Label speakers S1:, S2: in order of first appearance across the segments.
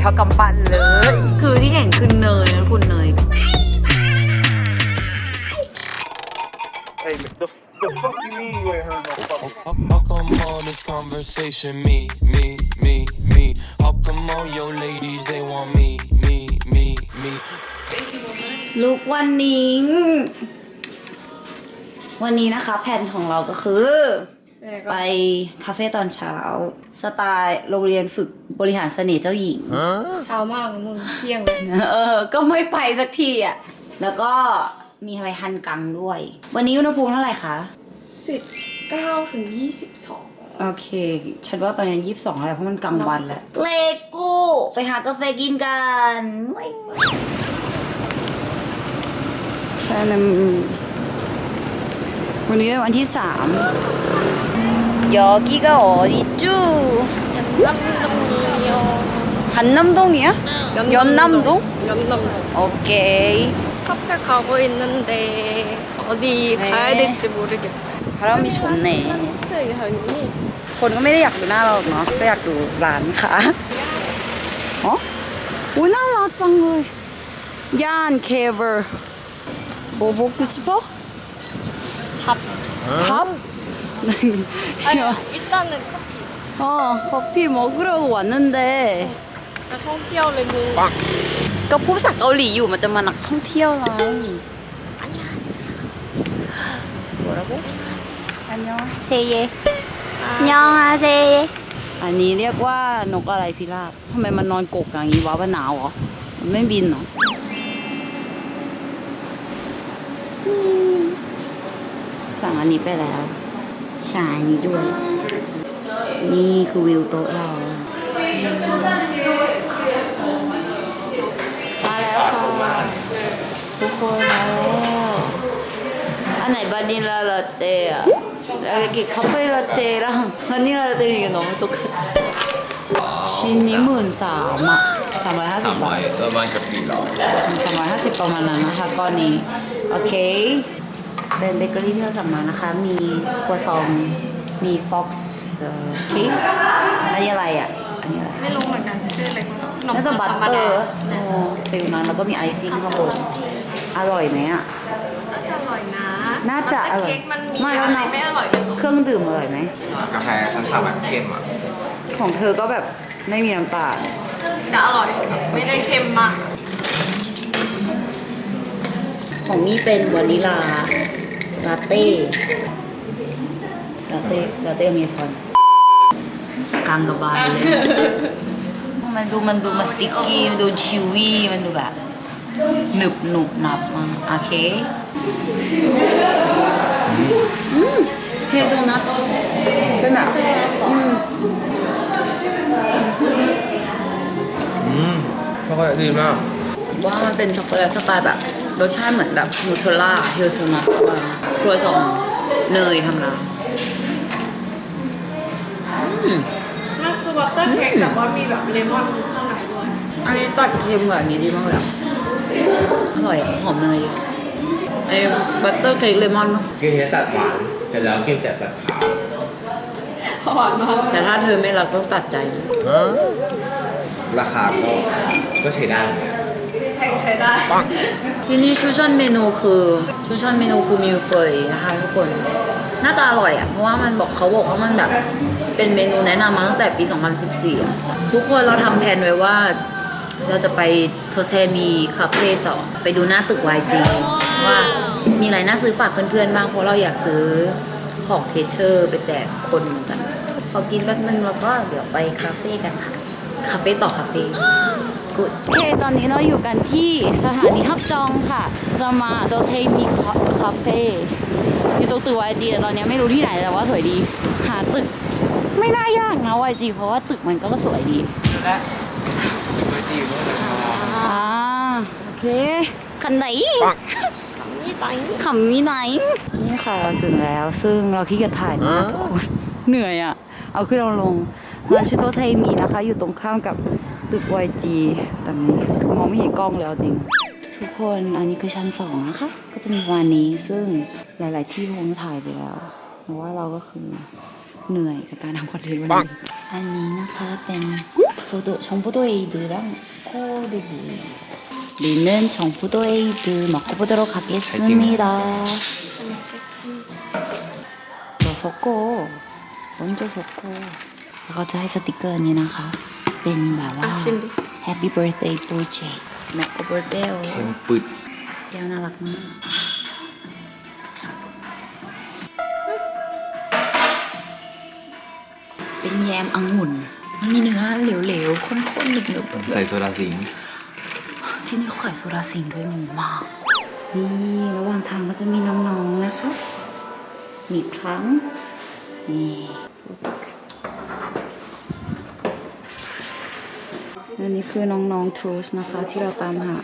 S1: เท่ากำปั้นเลย คือที่เห็นคือเนยนะคุณเนย
S2: Hey, the, the fuck you mean you ain't heard no fucking
S3: How, how come all this conversation, me, me, me, me? How come all your ladies, they want me, me, me, me?
S1: ลุกวันนี้ วันนี้นะคะ แผนของเราก็คือ ไปคาเฟ่ตอนเช้า สไตล์โรงเรียนฝึกบริหารเสน่ห์เจ้าหญิง
S4: เช้ามากมึงเที่ยงเลย
S1: เออ ก็ไม่ไปสักทีอะ แล้วก็มีอะไรฮันกังด้วย วันนี้อุณหภูมิเท่าไหร่คะ
S4: สิบเก้าถึงยี่สิบสอง
S1: โอเค ฉันว่าตอนนี้ยี่สิบสองอะไรเพราะมันกลางวันแล้ว เลโก้ไปหากาแฟกินกันแค่นั้นวันนี้เป็นวันที่สาม ยอกิกาออดิจู
S4: ลำตรงนี้โย
S1: 한남동이야? 연남동?
S4: 연남동
S1: 오케이.
S4: 카페 가고 있는데 어디
S1: 네.
S4: 가야 될지 모르겠어요
S1: 바람이 좋네.
S4: 현이
S1: คนก็ไม่ได้อยากดูหน้าเราหรอกเนาะก็อยากดูร้านค่ะอ๋ออุ้ยน่ารักจังเลย ย่านเคเวอร์โบโบกุสปอ
S4: 밥
S1: พับ
S4: 아니 일단은 커피
S1: 어 커피 먹으려고 왔는데
S4: 나 홈피어를 뭐
S1: ก็พูดภาษาเกาหลีอยู่มันจะมานักท่องเที่ยวไง 뭐라고? 안녕하세요. 안녕하세요. อันนี้เรียกว่านกอะไรพิราบทำไมมันนอนกกอย่างนี้วะว่าหนาวเหรอ มันไม่บินเหรออืมสั่งอันนี้ไปแล้ว ใช่นี้ด้วย นี่คือวิวโต๊ะเรามาแล้วค่ะทุกคนมาแล้ว อันไหนบานิลาลาเต้อะอะไวกินคาเฟ่ลาเต้ร่งบานิลาลาเต้นี่ก็น้องตุ๊กชิ้นนี้หมื่นสามอะสามร้อยห้าสิบ
S5: สามร้
S1: บา
S5: อยเออมักับสี่ร้อย
S1: สามร้อยห้าสิบประมาณนั้นนะคะก้อนนี้ โอเค เป็นเบเกอรี่ที่เราสั่งมานะคะ มีครัวซอง มีฟ็อกซ์เค้กอันนี้อะไรอะ อันนี้อะไร
S4: ไม่รู้เหมือนกันชื่ออะไรของเราขนม
S1: น่าจะบัต
S4: ธรรม
S1: เตอ
S4: ดา
S1: ร์อ๋อฟิลนั้นแล้วก็มีไอซิ่งข้างบนอร่อยไหมอะ
S4: น่าจะอร่อยนะ
S1: น่าจะอร่อย
S4: แต่เค้กมันมี
S1: ไม่แล้ว
S4: อะไร
S1: นะ
S4: ไม่อร่อยเลย
S1: เครื่องดื่มอร่อยไหม
S5: กาแฟชั้นสามแบบเข้มอะ
S1: ของเธอก็แบบไม่มีน้ำตาล
S4: แต่อร่อยไม่ได้เค็มมาก
S1: ของมี่เป็นวานิลา ลาเต้ลาเต้ลาเต้มีซอนกลางกระบาลเลยมันดูมันดูมันสติ๊กกี้มันดูชิวี่มันดูแบบหนึบหนุบหนับมาโอเคอืมเฮเซลนัทเป็นแบบอืม
S5: อืมก็ดีมาก
S1: ว่ามันเป็นช็อกโกแลตสไตล์แบบ รสชาติเหมือนแบบนูเทลล่าเฮลเซลนัทว่าครัวซองเนยทำร้าน
S4: นั่นคือบัตเตอร์เค้กแต่ว่ามีแบบเลมอนข้างในด้วย
S1: อันนี้ตัดเค็มกว่าอันนี้ดีมากเลยอะอร่อยอะหอมเนยดีไอ้บัตเตอร์เค้กเลมอนเนอะ
S5: กินเนื้อสัตว์หวานเสร็จแล้วกินแต่สัตว์ขาว
S4: หวานมาก
S1: แต่ถ้าเธอไม่รักต้องตัดใจนะ
S5: ราคาก็ก็ใช้ได้
S4: แพงใช้ได้
S1: ที่นี่ชูชันเมนูคือชูชันเมนูคือมิวเฟยนะคะทุกคนน่าจะอร่อยอะเพราะว่ามันบอกเขาบอกว่ามันแบบเป็นเมนูแนะนำมาตั้งแต่ปี 2014อะทุกคนเราทำแผนไว้ว่า เราจะไปโทเซมีคาเฟ่ต่อไปดูหน้าตึก YG ว่ามีอะไรน่าซื้อฝากเพื่อนๆบ้างเพราะเราอยากซื้อของเทเชอร์ ไปแจกคนเหมือนกัน พอกินแป๊บนึงแล้วก็เดี๋ยวไปคาเฟ่กันค่ะ คาเฟ่ต่อคาเฟ่กูดโอเคตอนนี้เราอยู่กันที่สถานีฮับจองค่ะ จะมาโดเทมีคาเฟ่อยู่ตรงตึก YG แต่ตอนนี้ไม่รู้ที่ไหนแต่ว่าสวยดี หาตึกไม่น่ายากนะ YG เพราะว่าตึกมันก็สวยดีอ่าโอเคคันไหนขำมีไหนนี่ค่ะเราถึงแล้ว ซึ่งเราขี้เกียจถ่ายนะทุกคนเหนื่อยอะ เอาขึ้นเอาลง ร้านชิโตไทมีนะคะ อยู่ตรงข้ามกับตึก YG ตอนนี้คือมองไม่เห็นกล้องแล้วจริง ทุกคนอันนี้คือชั้นสองนะคะ ก็จะมีวันนี้ซึ่งหลาย ๆ ที่คงถ่ายไปแล้วเพราะว่าเราก็คือเหนื่อยกับการทำคอนเทนต์วันนี้อันนี้นะคะเป็น 포도 정포도 에이드랑 코드기 우리는 정포도 에이드 먹고 보도록 하겠습니다. 너 섞고 먼저 섞고 แล้วก็จะให้สติกเกอร์นี้นะคะ เป็นแบบว่า
S4: อะชิมดิ
S1: Happy Birthday Project แม็กก็ birthday
S5: เค็มปึด
S1: แก้วน่ารักมาก เป็นแยมองุ่น มันมีเนื้อเหลวๆ ข้นๆหนึบ
S5: ใส่โซดาสิงห์
S1: ๆที่นี่เขาขายโซดาสิงห์ด้วยงงมาก นี่ระหว่างทางก็จะมีน้องๆ นะคะ มีครั้ง นี่ อันนี้คือน้องๆทรูสนะคะที่เราตามหา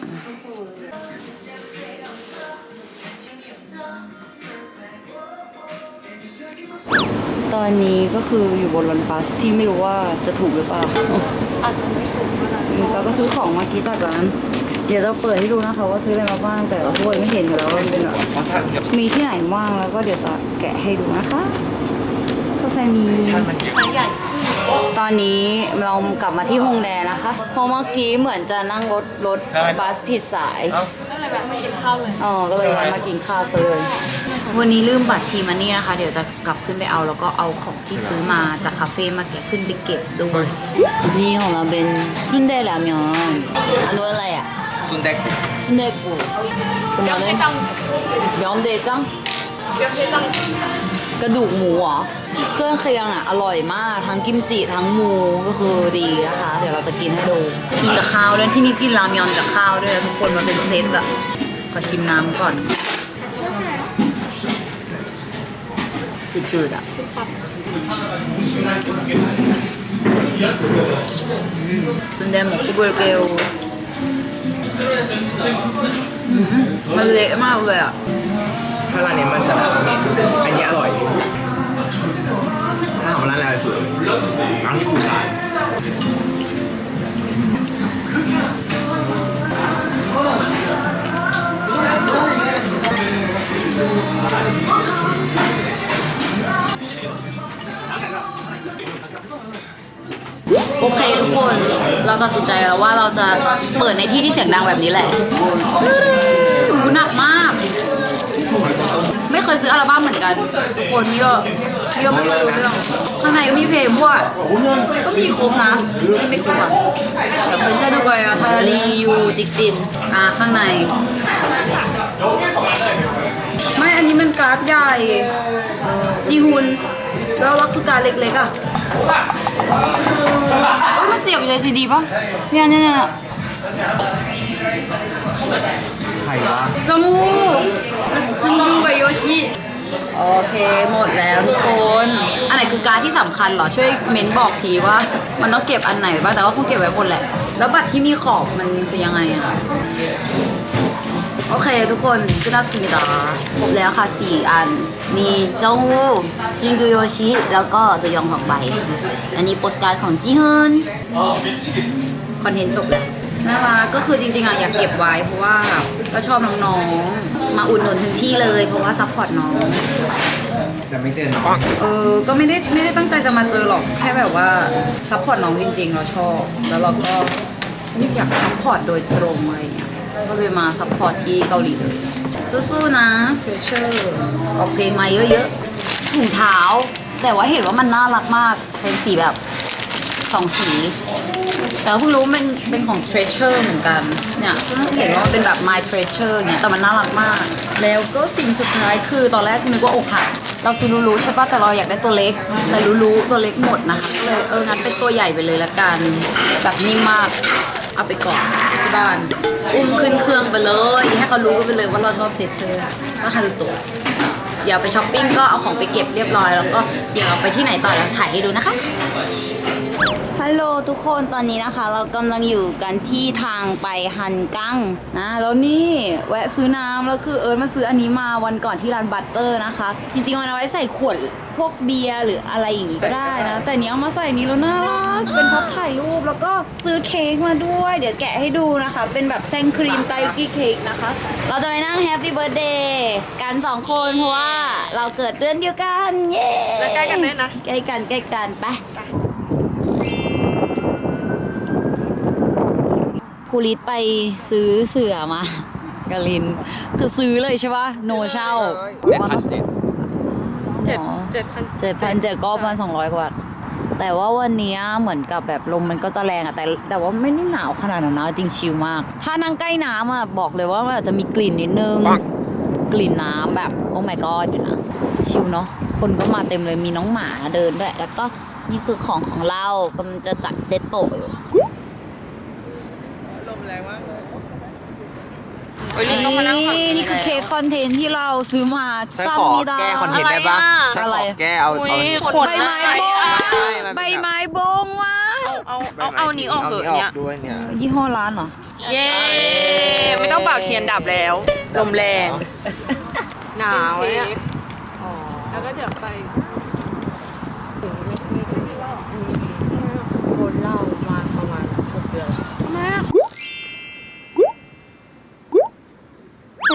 S1: ตอนนี้ก็คืออยู่บนรถบัสที่ไม่รู้ว่าจะถูกหรือเปล่า
S4: อาจจะไม่ถูกเท่าไหร่
S1: เราก็ซื้อของมากี้จากร้าน เดี๋ยวจะเปิดให้ดูนะคะว่าซื้ออะไรมาบ้างแต่ว่าทุกคนไม่เห็นอยู่แล้วว่ามันเป็นแบบมีที่ไหนบ้างแล้วก็เดี๋ยวจะแกะให้ดูนะคะโทไซมี
S4: ไซส์ใหญ่ขึ้น
S1: ตอนนี้เรากลับมาที่ฮงแดนะคะ เพราะเมื่อกี้เหมือนจะนั่งรถรถบัสผิดสาย
S4: ก็เลยแบบไม่กินข้าวเลย
S1: อ๋อก็เลยมากินข้าวซะเลย วันนี้ลืมบัตรทีมันนี่นะคะ เดี๋ยวจะกลับขึ้นไปเอาแล้วก็เอาของที่ซื้อมาจากคาเฟ่มาเก็บขึ้นไปเก็บด้วยนี่ของเราเป็นซุนเดรามยอนอันนู้นอะไรอะ
S5: ซุนแดก
S1: ซุนเดกุเป็น
S4: เดี๋ยว
S1: อะไร
S4: ให้จัง
S1: ยอมเดจัง
S4: เดี๋ยวให้จัง
S1: กระดูกหมูเหรอ เครื่องเคียงอะอร่อยมากทั้งกิมจิทั้งมูก็คือดีนะคะ เดี๋ยวเราจะกินให้ดูกินกับข้าวด้วยที่นี่กินรามยอนกับข้าวด้วยทุกคนมาเป็นเซตอะขอชิมน้ำก่อน จืดๆอะซุนเดมคุเบอร์เกลมันเละมากเลยอะ
S5: ถ้าร้านนี้มันจะอันนี้อร่อย ถ้าของร้านอะไรสวยร้านที่ปูซาน
S1: โอเคทุกคน เราตัดสินใจแล้วว่าเราจะเปิดในที่ที่เสียงดังแบบนี้แหละหูหนักมาก ไม่เคยซื้ออัลบั้มเหมือนกัน ทุกคนนี่ก็นี่ก็ไม่ค่อยรู้เรื่อง ข้างในก็มีเพลงพวกก็มีครบนะไม่ไม่ครบอะเดี๋ยวเพื่อนเช่ดูก่อนอะทารารียูจิกจินอ่าข้างใน ไม่อันนี้มันการ์ดใหญ่ จีฮุนแล้วเราคือการดเล็กๆอะเอ้ยมันเสียบอยู่ในซีดีป่ะเนี่ยเนี่ยเนี่ย
S5: ใครวะ
S1: จมูจุนยูกับโยชิ โอเคหมดแล้วทุกคน อันไหนคือการดที่สำคัญเหรอ ช่วยเม้นบอกทีว่า มันต้องเก็บอันไหนบ้างแต่ว่าคงเก็บไว้หมดแหละ แล้วบัตรที่มีขอบมันคือยังไงอะโอเคทุกคนขึ้นนัสมิดาครบแล้วค่ะสี่อัน มีเจงวูจุนยูโยชิ แล้วก็ตัวยองของใบ อันนี้โปสการ์ดของจีฮึนคอนเทนต์จบแล้วน่ารักก็คือจริงๆอะอยากเก็บไว้เพราะว่าก็ชอบน้องๆ มาอุดหนุนถึงที่เลย เพราะว่าซัพพอร์ตน้อง
S5: จะไม่เจอน้อง
S1: เออ ก็ไม่ได้ไม่ได้ตั้งใจจะมาเจอหรอก แค่แบบว่าซัพพอร์ตน้องจริงๆ เราชอบ แล้วเราก็อยากซัพพอร์ตโดยตรงอะไรอย่างเงี้ย ก็เลยมาซัพพอร์ตที่เกาหลีเลย สู้ๆนะเทรเชอร์ออกเพลงมาเยอะๆถุงเท้า แต่ว่าเห็นว่ามันน่ารักมาก เป็นสีแบบ สองสี แต่เพิ่งรู้มันเป็นของ Treasure เหมือนกัน เนี่ยเพิ่งเห็นว่ามันเป็นแบบ My Treasure เนี่ยแต่มันน่ารักมาก แล้วก็สิ่งสุดท้ายคือตอนแรกนึกว่าอกหักเราซื้อรู้ๆใช่ปะแต่เราอยากได้ตัวเล็ก แต่รู้ๆตัวเล็กหมดนะคะก็เลยเอองั้นเป็นตัวใหญ่ไปเลยละกันแบบนิ่มมากเอาไปก่อนที่บ้านอุ้มขึ้นเครื่องไปเลย ให้เขารู้กันไปเลยว่าเราชอบ Treasure ก็ฮารุโตะเดี๋ยวไปช้อปปิ้งก็เอาของไปเก็บเรียบร้อย แล้วก็เดี๋ยวเราไปที่ไหนต่อแล้วถ่ายให้ดูนะคะ ฮัลโหลทุกคนตอนนี้นะคะ เรากำลังอยู่กันที่ทางไปฮันกังนะแล้วนี่แวะซื้อน้ำแล้วคือเอิร์ธมาซื้ออันนี้มาวันก่อนที่ร้านบัตเตอร์นะคะ จริงๆมันเอาไว้ใส่ขวดพวกเบียร์หรืออะไรอย่างงี้ก็ได้นะ แต่เนี้ยเอามาใส่นี้แล้วน่ารักเป็นพับถ่ายรูปแล้วก็ซื้อเค้กมาด้วย เดี๋ยวแกะให้ดูนะคะ เป็นแบบแซงครีมไตกี้เค้กนะคะ เราจะไปนั่งแฮปปี้เบิร์ดเดย์กันสองคนเพราะว่าเราเกิดเดือนเดียวกันเย้
S4: แล้วใกล้กันด้วยนะ
S1: ใกล้กันใกล้กันไป ภูริศไปซื้อเสือมากาลิน คือซื้อเลยใช่ปะโนเช่า
S5: เจ็ดพันเจ็ด
S4: เจ็ด
S1: อ๋อ
S4: เจ็ดพัน
S1: เจ็ดพันเจ็ดก็ประมาณสองร้อยกว่าบาทแต่ว่าวันเนี้ยเหมือนกับแบบลมมันก็จะแรงอะแต่แต่ว่าไม่ได้หนาวขนาดนั้นนะจริงชิลมาก ถ้านั่งใกล้น้ำอะบอกเลยว่ามันอาจจะมีกลิ่นนิดนึง กลิ่นน้ำแบบโอ้ my god อยู่นะ ชิลเนาะคนก็มาเต็มเลยมีน้องหมาเดินด้วยแล้วก็ นี่คือของของเรากำลังจะจัดเซตโตะอยู่
S5: ลมแรงมากเลย
S4: โอ้ยลิงต้องมานั่งฝั่ง
S1: นี่นี่คือเค้กคอนเทนต์ที่เราซื้อมา
S5: ฉันขอแก้คอนเทนต์ได้ปะฉันขอแก้เอา
S4: อุ้
S5: เอา
S4: ย
S5: เอา
S4: ขน
S1: ใบไม้บง
S4: อะ
S5: ใช่มันเป็นแบบ
S1: ใบไม้บงว่ะ
S4: เอาเอาเอานี้ออกเถอะาเนี่ย
S5: ด้วยเนี่ย
S1: ยี่ห้อร้านเหรอ
S4: เย้ไม่ต้องเป่าเทียนดับแล้วลมแรงหนาวเนี่ย
S6: แล้วก็เดี๋ยวไป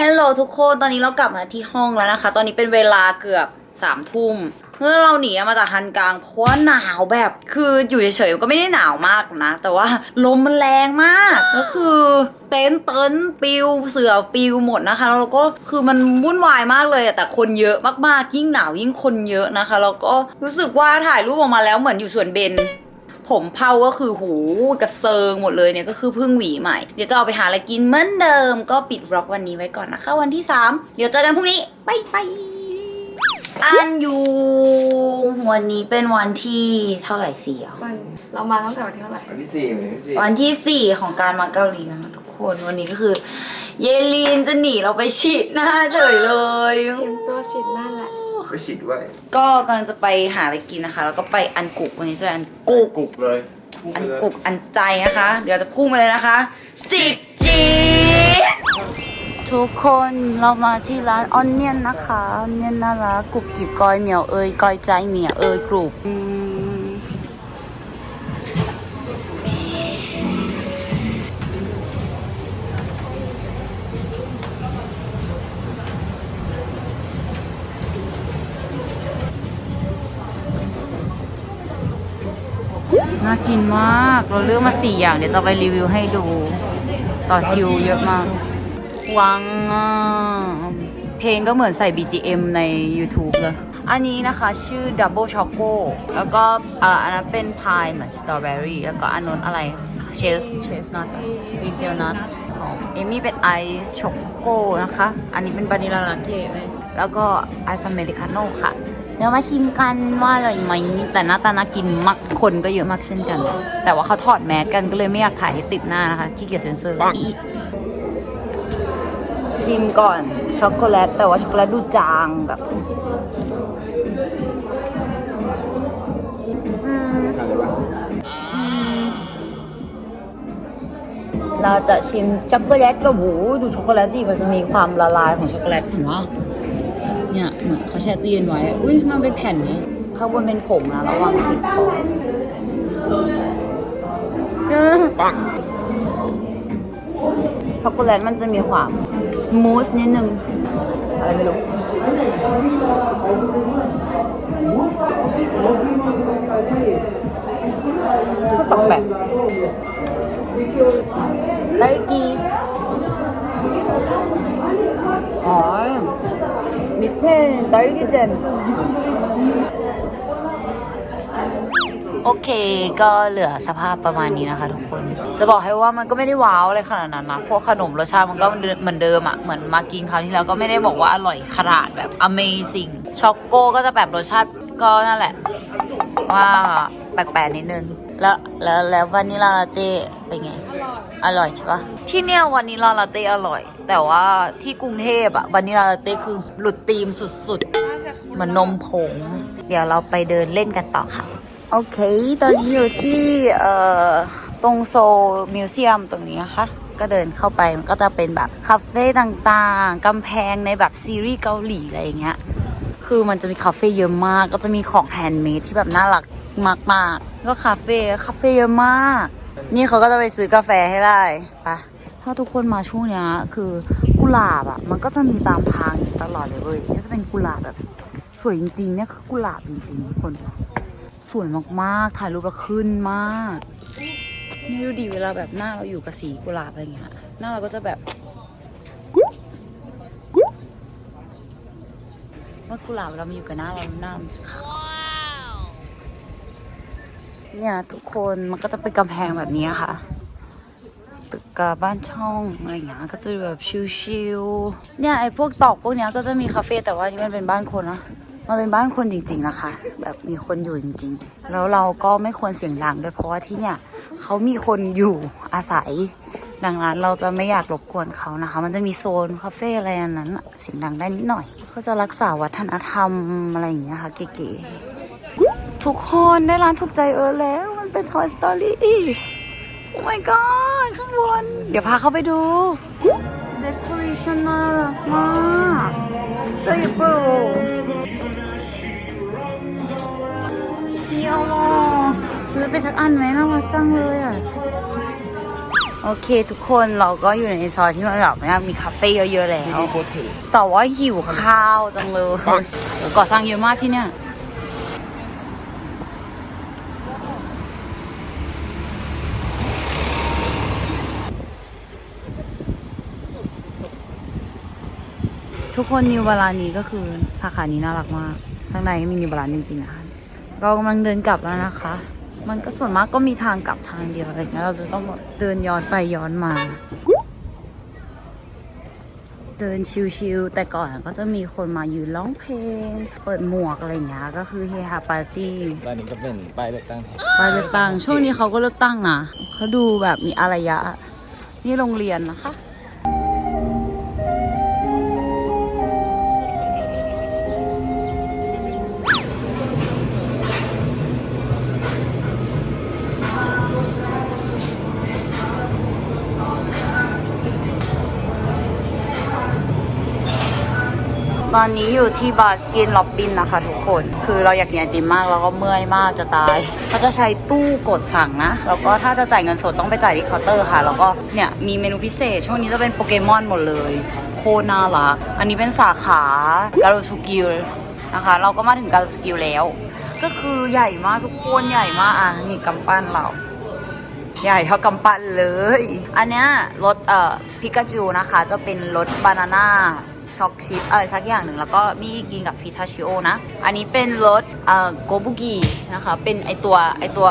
S1: ฮัลโหลทุกคน ตอนนี้เรากลับมาที่ห้องแล้วนะคะ ตอนนี้เป็นเวลาเกือบสามทุ่มเมื่อเราหนีมาจากฮันกลางเพราะว่าหนาวแบบคืออยู่เฉยๆมันก็ไม่ได้หนาวมากนะ แต่ว่าลมมันแรงมากแล้วคือเต็นท์เต็นท์ปิวเสือปิวหมดนะคะแล้วก็คือมันวุ่นวายมากเลยแต่คนเยอะมากๆยิ่งหนาวยิ่งคนเยอะนะคะ แล้วก็รู้สึกว่าถ่ายรูปออกมาแล้วเหมือนอยู่สวนเบญ ผมเผาก็คือหูกระเซิงหมดเลยเนี่ยก็คือเพิ่งหวีใหม่ เดี๋ยวจะเอาไปหาอะไรกินเหมือนเดิม ก็ปิดร็อกวันนี้ไว้ก่อนนะคะวันที่ 3 เดี๋ยวเจอกันพรุ่งนี้บายบายอันยูวันนี้เป็นวันที่เท่าไหร่สี่อะ
S6: วันเรามาตั้งแต่วันที่เท่าไหร่
S5: วันที่สี่วันที่สี่
S1: วันที่สี่ของการมาเกาหลีนะคะทุกคนวันนี้ก็คือ เยลีนจะหนีเราไปฉีดหน้าเฉยเลย
S6: เตรียมตัวฉีดนั่นแหละ
S5: ไปฉีดด้วย
S1: ก็กำลังจะไปหาอะไรกินนะคะ แล้วก็ไปอันกุกวันนี้จะไปอันกุก
S5: กุกเลย
S1: อันกุกอันใจนะคะ เดี๋ยวจะพุ่งไปเลยนะคะ จิกจิกทุกคนเรามาที่ร้านออนเนียนนะคะออนเนียนน่ารักกรุบกริบกอยเหมียวเอยกอยใจเหมียวเอยกรุบอืม น่ากินมาก เราเลือกมาสี่อย่าง เดี๋ยวจะไปรีวิวให้ดู ต่อคิวเยอะมาก วังอะเพลงก็เหมือนใส่ BGM ใน YouTube เลย อันนี้นะคะชื่อ Double Choco แล้วก็อ,อันนั้นเป็นพายเหมือนสตรอเบอรี่แล้วก็อันนู้นอะไรเชสเชสนัทวีเซลนัทของเอมี่เป็นไอซ์ช็อกโกนะคะ อันนี้เป็นวานิลลาลาเต้ไหมแล้วก็ไอซ์อเมริกาโน่ค่ะ เดี๋ยวมาชิมกันว่าอร่อยไหมแต่หน้าตาน่ากินมากคนก็เยอะมากเช่นกัน แต่ว่าเขาถอดแมสกันก็เลยไม่อยากถ่ายให้ติดหน้านะคะขี้เกียจเซ็นเซอร์อีชิมก่อนช็อกโกแลตแต่ว่าช็อกโกแลตดูจางแบบอืม
S5: ทานเลยปะ
S1: เราจะชิมช็อกโกแลตกับหูดูช็อกโกแลตดิมันจะมีความละลายของช็อกโกแลตเห็นไหม เนี่ยเหมือนเขาแช่ตู้เย็นไว้ อุ้ยมันเป็นแผ่นเนี่ยข้างบนเป็นผงนะระวังติดคอ
S5: ปัง
S1: ช็อกโกแลตมันจะมีความมูสนิดนึง อะไรไม่รู้ก็ตกแบบไรกี 밑에 딸기 잼 โอเค ก็เหลือสภาพประมาณนี้นะคะทุกคน จะบอกให้ว่ามันก็ไม่ได้ว้าวอะไรขนาดนั้นนะพวกขนมรสชาติมันก็เหมือนเดิมอะเหมือนมากินคราวที่แล้วก็ไม่ได้บอกว่าอร่อยขนาดแบบ amazing ช็อกโกก็จะแบบรสชาติก็นั่นแหละ ว่าแปลกๆนิดนึง แล้วแล้วแล้ววานิลลาลาเต้เป็นไง อร่อยใช่ปะที่เนี่ยวานิลลาลาเต้อร่อย แต่ว่าที่กรุงเทพอะวานิลลาลาเต้คือหลุดธีมสุดๆเหมือนนมผง เดี๋ยวเราไปเดินเล่นกันต่อค่ะ โอเค ตอนนี้อยู่ที่เอ่อตรงโซมิวเซียมตรงนี้นะคะก็เดินเข้าไปมันก็จะเป็นแบบคาเฟ่ต่างๆ กำแพงในแบบซีรีส์เกาหลีอะไรอย่างเงี้ย คือมันจะมีคาเฟ่เยอะมาก ก็จะมีของแฮนด์เมดที่แบบน่ารัก มากๆก็คาเฟ่คาเฟ่เยอะมาก นี่เขาก็จะไปซื้อกาแฟให้ได้ปะถ้าทุกคนมาช่วงเนี้ยคือกุหลาบอะ มันก็จะมีตามทางอยู่ตลอดเลยเว้ยก็จะเป็นกุหลาบแบบ สวยจริงๆเนี่ยคือกุหลาบจริงๆทุกคน สวยมากๆถ่ายรูปแล้วขึ้นมากนี่ดูดีเวลาแบบหน้าเราอยู่กับสีกุหลาบอะไรเงี้ยหน้าเราก็จะแบบว่ากุหลาบเรามาอยู่กับหน้าเราหน้ามันจะขาว เนี่ยทุกคนมันก็จะเป็นกำแพงแบบนี้นะคะตึกกับบ้านช่องอะไรอย่างเงี้ยก็จะแบบชิลๆเนี่ยไอ้พวกตอกพวกเนี้ยก็จะมีคาเฟ่แต่ว่านี่มันเป็นบ้านคนนะมันเป็นบ้านคนจริง ๆนะคะ แบบมีคนอยู่จริง ๆ แล้วเราก็ไม่ควรเสียงดังด้วยเพราะว่าที่เนี่ยเขามีคนอยู่อาศัย ดังนั้นเราจะไม่อยากรบกวนเขานะคะ มันจะมีโซนคาเฟ่อะไรอันนั้นเสียงดังได้นิดหน่อยเขาจะรักษาวัฒนธรรมอะไรอย่างเงี้ยค่ะเก๋ๆ ทุกคนได้ร้านถูกใจเออแล้ว มันเป็น Toy Story โอ้ my god ข้างบน เดี๋ยวพาเข้าไปดู Decoration น่ารักมากเจ้าญี่ปุ่นเชียวอะซื้อไปสักอันไหมน่ารักจังเลยอะ โอเคทุกคนเราก็อยู่ในซอยที่มันแบบมีคาเฟ่เยอะๆแล้ว แต่ว่าหิวข้าวจังเลยก่อสร้างเยอะมากที่เนี่ย ทุกคนนิวบาลานนี้ก็คือสาขานี้น่ารักมากข้างในก็มีนิวบาลานจริงๆนะคะเรากำลังเดินกลับแล้วนะคะ มันก็ส่วนมากก็มีทางกลับทางเดียวอะไรเงี้ยเราจะต้องเดินย้อนไปย้อนมา เดินชิวๆแต่ก่อนก็จะมีคนมายืนร้องเพลง เปิดหมวกอะไรเงี้ยก็คือเฮฮาปาร์ตี้
S5: ตอนนี้ก็เป็นป้ายเลือกตั้ง
S1: ไปเลือกตั้งช่วงนี้เขาก็เลือกตั้งนะเขาดูแบบมีอารยะนี่โรงเรียนนะคะ ตอนนี้อยู่ที่บาสกินล็อบบินนะคะทุกคน คือเราอยากกินไอติมมากแล้วก็เมื่อยมากจะตายเขาจะใช้ตู้กดสั่งนะ แล้วก็ถ้าจะจ่ายเงินสดต้องไปจ่ายที่เคาน์เตอร์ค่ะ แล้วก็เนี่ยมีเมนูพิเศษ ช่วงนี้จะเป็นโปเกมอนหมดเลย โคน่ารัก อันนี้เป็นสาขาการุสุกิลนะคะ เราก็มาถึงการุสุกิลแล้ว ก็คือใหญ่มากทุกคนใหญ่มากอะนี่กำปั้นเราใหญ่เท่ากำปั้นเลย อันเนี้ยรสเอ่อพิกาจูนะคะ จะเป็นรสบานาน่า ช็อกชิพอะไรสักอย่างหนึ่งแล้วก็มีกินกับพิทาชิโอนะ อันนี้เป็นรสเอ่อโกบุกินะคะ เป็นไอตัวไอตัว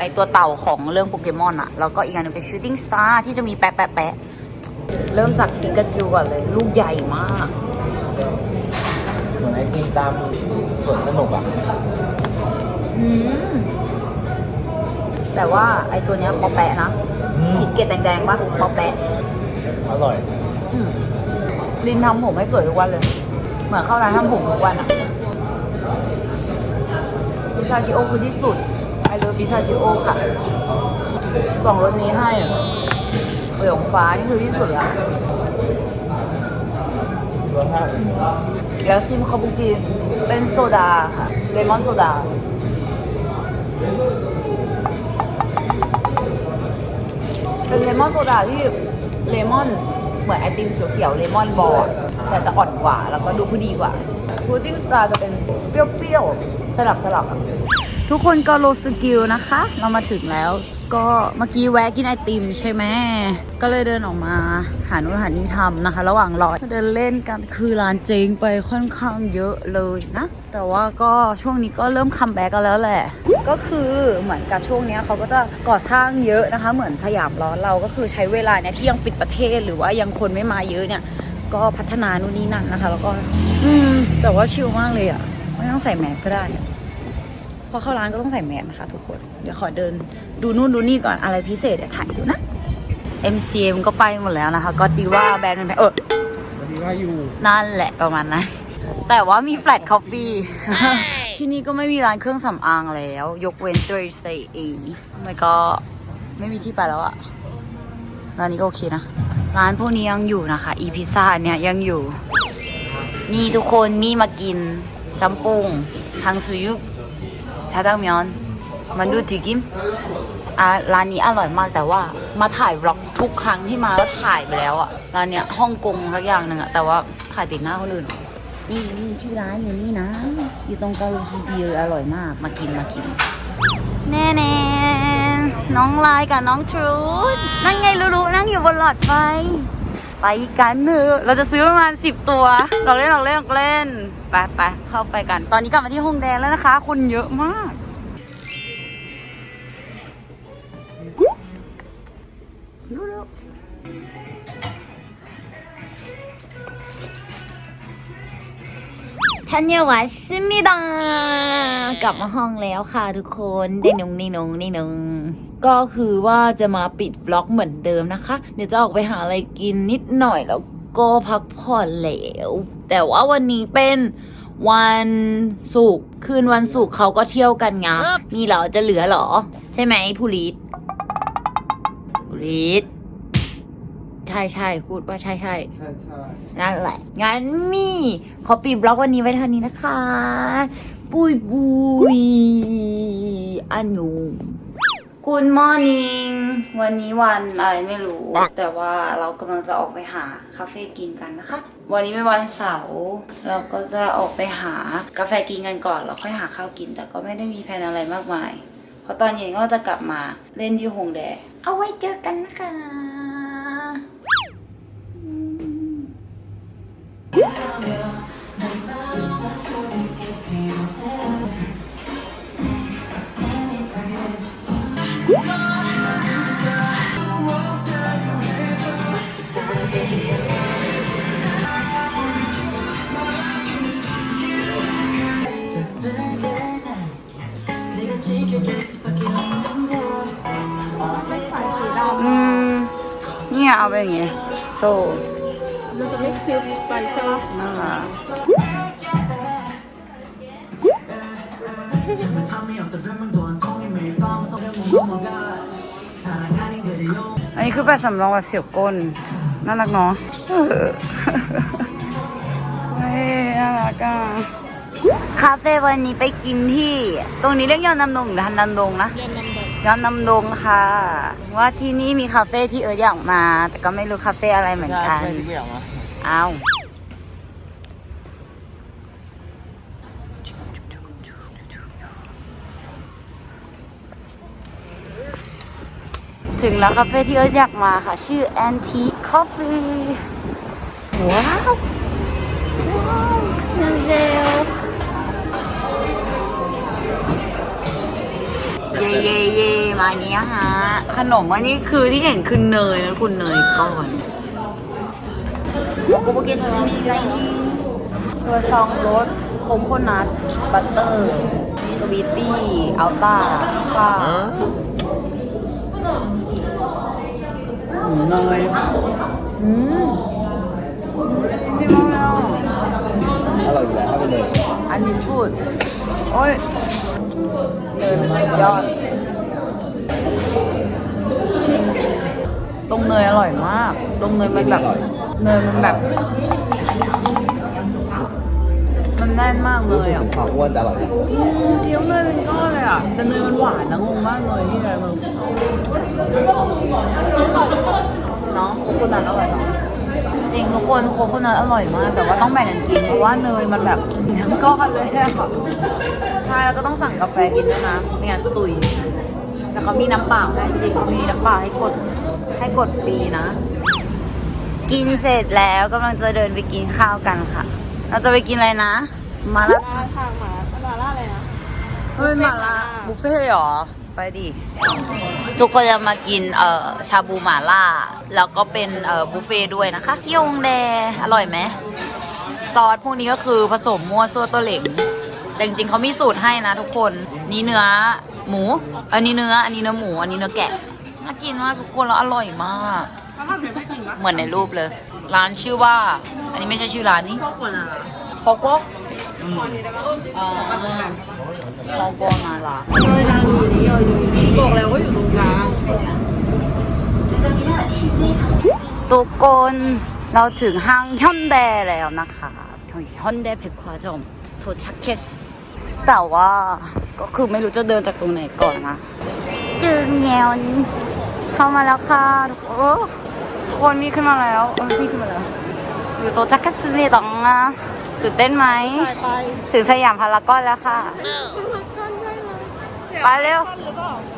S1: ไอตัวเต่าของเรื่องโปเกมอนอะแล้วก็อีกอันหนึงเป็นชูตติ้งสตาร์ที่จะมีแปะแปะแปะเริ่มจากพิกาจูก่อนเลย ลูกใหญ่มาก
S5: เหมือนไอติมตามสวนสนุกอะ
S1: อืมแต่ว่าไอตัวเนี้ยปอแปะนะ
S5: อืม
S1: เห็นเกล็ดแดงๆปะปอแปะ
S5: อร่อย
S1: อืม ลินทำผมให้สวยทุกวันเลย เหมือนเข้าร้านทำผมทุกวันอะพิซาชิโอคือที่สุดไอเลิฟพิซาชิโอค่ะ สองรสนี้ให้เหลืองฟ้านี่คือที่สุดแล้ว
S5: รสชาติเป็นไง
S1: แล้วชิมคาบูจิเป็นโซดาค่ะ เลมอนโซดา เป็นเลมอนโซดาที่เลมอน เหมือนไอติมเขียวๆเลมอนบอลแต่จะอ่อนกว่าแล้วก็ดูผู้ดีกว่าพุดดิ้งสตาร์จะเป็นเปรี้ยวๆสลับสลับทุกคนก็โลสกิลนะคะ เรามาถึงแล้ว ก็เมื่อกี้แวะกินไอติมใช่ไหมก็เลยเดินออกมาหาโน่นหานี่ทำนะคะ ระหว่างรอเดินเล่นกันคือร้านเจ๊งไปค่อนข้างเยอะเลยนะ แต่ว่าก็ช่วงนี้ก็เริ่มคัมแบ็กกันแล้วแหละ ก็คือเหมือนกับช่วงนี้เขาก็จะก่อสร้างเยอะนะคะ เหมือนสยามร้อนเราก็คือใช้เวลาเนี่ยที่ยังปิดประเทศหรือว่ายังคนไม่มาเยอะเนี่ย ก็พัฒนานู่นนี่นั่นนะคะ แล้วก็ อืมแต่ว่าชิลมากเลยอะไม่ต้องใส่แมสก็ได้ พราะเข้าร้านก็ต้องใส่แมสนะคะทุกคน เดี๋ยวขอเดินดูนู่นดูนี่ก่อนอะไรพิเศษเดี๋ยวถ่ายดูนะ MCM ก็ไปหมดแล้วนะคะ ก็ดีว่าแบรนด์เป็นแบรนด์เออ
S5: วันนี้ว่าอยู่
S1: นั่นแหละประมาณนั้น แต่ว่ามีแฟลตคอฟฟี่ที่นี่ก็ไม่มีร้านเครื่องสำอางแล้ว ยกเว้นตัวเซอีมันก็ไม่มีที่ไปแล้วอะร้านนี้ก็โอเคนะ ร้านพวกนี้ยังอยู่นะคะ อีพิซซ่าเนี่ยยังอยู่ นี่ทุกคนมีมากินจำปุงทางสุยุก ชาดังมยอนมันดูจิกิมอะร้านนี้อร่อยมากแต่ว่ามาถ่ายบล็อกทุกครั้งที่มาแล้วถ่ายไปแล้วอะร้านเนี้ยฮ่องกงสักอย่างหนึ่งอะแต่ว่าถ่ายติดหน้าคนอื่น นี่นี่ชื่อร้านอยู่นี่นะ อยู่ตรงกาลูซูบีเลยอร่อยมาก มากินมากิน แน่แน่น้องลายกับน้องทรูดนั่นไงรู้ๆนั่งอยู่บนหลอดไฟ ไปกันเถอะเราจะซื้อประมาณสิบตัว เราเล่นเราเล่นเราเล่น ไปไปเข้าไปกัน ตอนนี้กลับมาที่ฮงแดงแล้วนะคะ คนเยอะมากทันยวัสสมิดากลับมาห้องแล้วค่ะทุกคนได้นงนี่นงนี่นงก็คือว่าจะมาปิดวล็อกเหมือนเดิมนะคะ เดี๋ยวจะออกไปหาอะไรกินนิดหน่อยแล้วก็พักผ่อนแล้ว แต่ว่าวันนี้เป็นวันศุกร์คืนวันศุกร์เขาก็เที่ยวกันไงนี่เหราจะเหลือเหรอ ใช่ไหมผู้ลิศผู้ลิศใช่ใช่พูดว่าใช่ใช่
S5: ใช่ใช่
S1: นั่นแหละ งั้นนี่ขอปิดบล็อกวันนี้ไว้เท่านี้นะคะ ปุยปุยอันยู กูดมอร์นิ่งวันนี้วันอะไรไม่รู้ แต่ว่าเรากำลังจะออกไปหาคาเฟ่กินกันนะคะ วันนี้เป็นวันเสาร์เราก็จะออกไปหากาแฟกินกันก่อนแล้วค่อยหาข้าวกิน แต่ก็ไม่ได้มีแผนอะไรมากมาย เพราะตอนเย็นก็จะกลับมาเล่นที่หงแด เอาไว้เจอกันนะคะ โซ่
S6: มันจะไม่ซึบไปใช่ไหม
S1: น่ารักอันนี้คือแบบสำรองแบบเสี่ยวก้น น่ารักเนาะเออเฮ้ยน่ารักอะคาเฟ่วันนี้ไปกินที่ ตรงนี้เรียกยอนนำดงหรือฮันนันดงนะยอนนำ ดงค่ะ ว่าที่นี่มีคาเฟ่ที่เอิร์ธอยากมา แต่ก็ไม่รู้คาเฟ่อะไรเหมือนกัน
S5: ใช่ที่เกี่ยวมา
S1: เอาถึงแล้วคาเฟ่ที่เอิร์ธอยากมาค่ะ ชื่อ Antique Coffee ว้าวว้าวนาเซล เย่เย่เย่มาเนี้ยฮะ ขนมอันนี้คือที่เห็นคือเนยนะคุณเนยก้อนโกโบเกสมีอะไรตัวซองรสโคมโคนัทบัตเตอร์สวีตตี้อัลต้าข้าวอืมเนยอืมพี่มองแล้ว
S5: อร่อยอยู่แล้วถ้าเป็นเลย
S1: อันนี้พูดโอ้ย เนยมันสุดยอด ตรงเนยอร่อยมาก ตรงเนยมันแบบ เนยมันแบบ มันแน่นมากเล
S5: รู้
S1: ย
S5: สึก
S1: อะ
S5: ถึงความอ้วนแต่อร่อย
S1: เคี้ยวเนยเป็นก้อนเลยอะแต่เนยมันหวานนะงงมากเลยที่ไหนมึงเนาะโคโคนัทอร่อยเนาะ จริงทุกคนโคโคนัทอร่อยมาก แต่ว่าต้องแบ่งกันกินเพราะว่าเนยมันแบบทั้งก้อนเลยอะค่ะใช่แล้วก็ต้องสั่งกาแฟกินด้วยนะไม่งั้นตุยแต่เขามีน้ำเปล่าให้จริงเขามีน้ำเปล่าให้กดให้กดฟรีนะ กินเสร็จแล้วกำลังจะเดินไปกินข้าวกันค่ะ เราจะไปกินอะไรนะมาละ
S6: ร้านทางหมามาล่าอะไรนะ
S1: เฮ้ยมาละบุฟเฟ่ต์เลยเหรอ ไปดิทุกคนจะมากินเอ่อชาบูหม่าล่า แล้วก็เป็นเอ่อบุฟเฟ่ต์ด้วยนะคะที่ยงแดอร่อยไหมซอสพวกนี้ก็คือผสมมั่วซั่วตัวเหล็กแต่จริงๆเขามีสูตรให้นะทุกคนนี่เนื้อหมู อันนี้เนื้อ อันนี้เนื้อหมู อันนี้เนื้อแกะน่ากินมากทุกคนแล้วอร่อยมาก
S6: แล้วก็เดี๋ยวไปกินนะ
S1: เหมือนในรูปเลย ร้านชื่อว่า อันนี้ไม่ใช่ชื่อร้านนี้
S6: พวกคนอะ
S1: โปโก้ อ๋อโปโก้มาละ
S6: บอกแล้วว่าอยู่ตรงกลาง
S1: ทุกคนเราถึงห้างฮอนแดแล้วนะคะฮอนแดเพควาจอมโทชักเคส แต่ว่าก็คือไม่รู้จะเดินจากตรงไหนก่อนนะเดินแงวนี้เข้ามาแล้วค่ะโอ้ทุกคนมีขึ้นมาแล้วเออพี่ขึ้นมาแล้วอยู่โตชักเคสนี่ตองนะ ตื่นเต้นไหม
S6: ไปไป
S1: ถึงสยามพารากอนแล้วค่ะ
S6: สยาม
S1: ไปเร็ว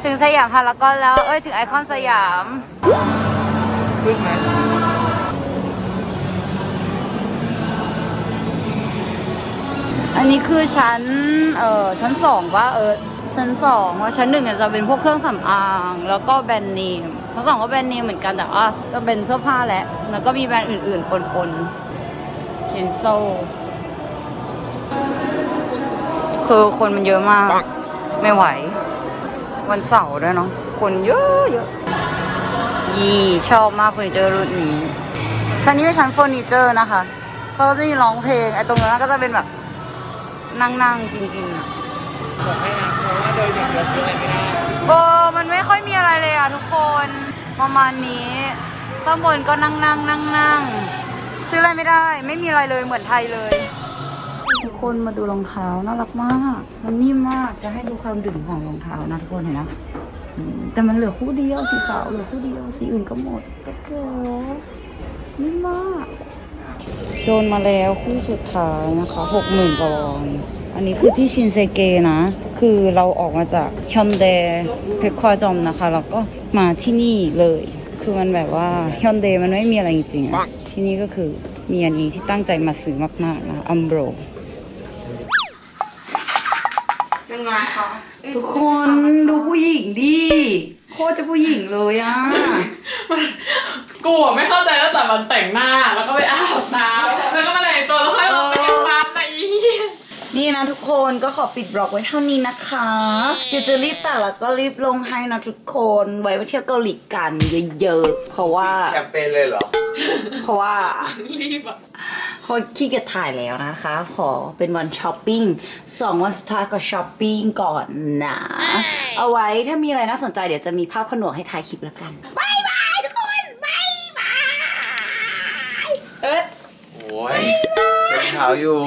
S1: ถึงสยามพารากอนแล้ว เอ้ย ถึงไอคอนสยาม
S5: ขึ้นไหม
S1: อันนี้คือชั้น เออชั้นสองว่าเออ ชั้นสองว่าชั้นหนึ่งเนี่ยจะเป็นพวกเครื่องสำอาง แล้วก็แบรนด์เนม ชั้นสองก็แบรนด์เนมเหมือนกันแต่ว่าก็เป็นเสื้อผ้าแหละ แล้วก็มีแบรนด์อื่นๆปนๆเคนโซ คือคนมันเยอะมาก ไม่ไหว วันเสาร์ด้วยเนาะคนเยอะเยอะยี่ชอบมากเฟอร์นิเจอร์รุ่นนี้ชั้นนี้เป็นชั้นเฟอร์นิเจอร์นะคะเขาก็จะมีร้องเพลงไอ้ตรงนั้นก็จะเป็นแบบนั่งๆจริงๆอะ
S5: บอกให้นะเพราะว่าเดินอย่างเดียวซื้ออะไรไม่ได้
S1: โอ้มันไม่ค่อยมีอะไรเลยอะทุกคนประมาณนี้ข้างบนก็นั่งนั่งนั่งนั่งซื้ออะไรไม่ได้ ไม่มีอะไรเลยเหมือนไทยเลย ทุกคนมาดูรองเท้าน่ารักมาก มันนิ่มมากจะให้ดูความดึงของรองเท้านะทุกคนเห็นนะอืมแต่มันเหลือคู่เดียวสีขาวเหลือคู่เดียวสีอื่นก็หมดแต่เก๋นิ่มมากโดนมาแล้วคู่สุดท้ายนะคะหกหมื่นกว่าวอนอันนี้คือที่ชินเซเกนะ คือเราออกมาจากฮอนเดเพคควาจอมนะคะ แล้วก็มาที่นี่เลย คือมันแบบว่าฮอนเดมันไม่มีอะไรจริงๆอะที่นี่ก็คือมีอันนี้ที่ตั้งใจมาซื้อมากๆนะอัมโบร ทุกคนดูผู้หญิงดิโคตรจะผู้หญิงเลยอะ
S6: กูอะไม่เข้าใจตั้งแต่มันแต่งหน้าแล้วก็ไปอาบน้ำ
S1: คนก็ขอปิดบล็อกไว้เท่านี้นะคะ เดี๋ยวจะรีบแต่แล้วก็รีบลงให้นะทุกคนไว้ไปเที่ยวเกาหลีกันเยอะๆ เพราะว่า
S5: แคมเปญเลยเหรอ
S1: เพราะว่า
S6: รีบอะ
S1: เพราะขี้เกียจถ่ายแล้วนะคะ ขอเป็นวันช้อปปิ้งสองวันสุดท้ายก็ช้อปปิ้งก่อนนะ เอาไว้ถ้ามีอะไรน่าสนใจเดี๋ยวจะมีภาพขนวกให้ถ่ายคลิปแล้วกันบ๊ายบายทุกคนบ๊ายบาย
S5: โอ้ยเป็นเช้าอยู่